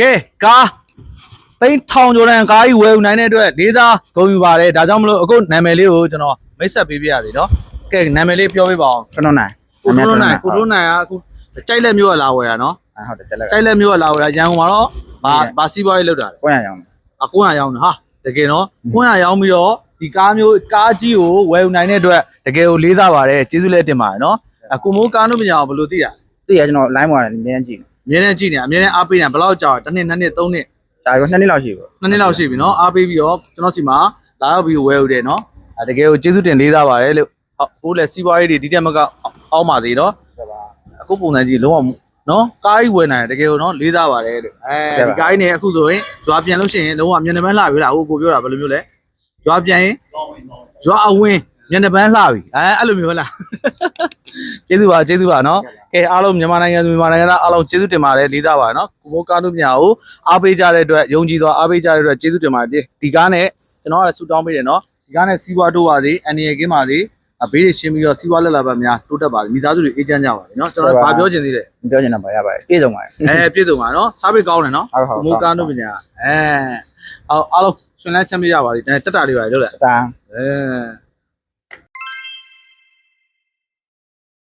ကဲကားသိန်းထောင်ကျော်တန်ကားကြီးဝယ်ယူနိုင်တဲ့အတွက်လေးစားဂုဏ်ယူပါတယ်ဒါကြောင့်မလို့အခုနာမည်လေးကိုကျွန်တော်မိတ်ဆက်ပေးပြရစီနော်ကဲနာမည်လေးပြောပြပါအောင်ကျွန်တော်နိုင်ကိုထုံးနိုင်ကိုထုံးနိုင်ကအခုကြိုက်လက်မျိုးကလာဝယ်တာနော်အာဟုတ်တယ်တက်လိုက်ကြိုက်လက်မျိုးကလာဝယ်တာရန်ကုန်မှာတော့ဘာဘာစီးပွားရေးလုပ်တာလဲကိုရအောင်အကွန်းရရောင်းတာဟာတကယ်နော်ကွန်းရရောင်းပြီးတော့ဒီကားမျိုးကားကြီးကိုဝယ်ယူနိုင်တဲ့အတွက်တကယ်ကိုလေးစားပါတယ်ကျေးဇူးလည်းတင်ပါတယ်နော်အခုမိုးကားလို့မရအောင်ဘယ်လိုသိရသိရကျွန်တော် line ပေါ်ကနေအမြဲတမ်းကြည့်အ မြဲတမ်းကြည့်နေအမြဲတမ်းအားပေးနေဘယ်လောက်ကြာတစ်နှစ်နှစ်နှစ်သုံးနှစ်ဒါရောနှစ်နှစ်လောက်ရှိပြီနှစ်နှစ်လောက်ရှိပြီနော်အားပေးပြီးတော့ကျွန်တော်စီမှာလာရောက်ပြီးဝယ်ယူတယ်နော်အဲတကယ်ကိုကျေးဇူးတင်လေးစားပါတယ်လို့ဟုတ်ကိုလည်းစီးပွားရေးတွေဒီတက်မကအောက်ပါသေးနော်အခုပုံစံကြီးလုံးဝနော်ကားကြီးဝယ်နိုင်တယ်တကယ်ကိုနော်လေးစားပါတယ်လို့အဲဒီကားကြီးနဲ့အခုဆိုရင်ဇွာပြန်လို့ရှိရင်လုံးဝမျက်နှာပန်းလှပြီလားဟိုကိုပြောတာဘယ်လိုမျိုးလဲဇွာပြန်ရင်ဇွာအဝင်းမျက်နှာပန်းလှပြီအဲအဲ့လိုမျိုးလား ကျေးဇူးပါကျေးဇူးပါနော်ကဲအားလုံးမြန်မာနိုင်ငံသူမြန်မာနိုင်ငံသားအားလုံးကျေးဇူးတင်ပါတယ်လေးစားပါနော်ကိုမိုးကားလို့မြာကိုအားပေးကြတဲ့အတွက်ယုံကြည်သောအားပေးကြတဲ့အတွက်ကျေးဇူးတင်ပါတယ်ဒီကားနဲ့ကျွန်တော်ကလည်းဆူတောင်းပေးတယ်နော်ဒီကားနဲ့စီးပွားတိုးပါစေအန်ရီကင်းပါစေအဘေးတွေရှင်းပြီးတော့စီးပွားလက်လာပါများတိုးတက်ပါစေမိသားစုတွေအေးချမ်းကြပါစေနော်ကျွန်တော်ဘာပြောချင်သေးလဲမပြောချင်တာပါရပါတယ်ပြေဆုံးပါအဲပြည့်စုံပါနော်စားပိတ်ကောင်းတယ်နော်ဟုတ်ဟုတ်ကိုမိုးကားလို့မြာအဲအားအားလုံးရှင်လန်းချမ်းမြေ့ရပါစေတက်တာလေးပါလေလို့လေဒါအဲ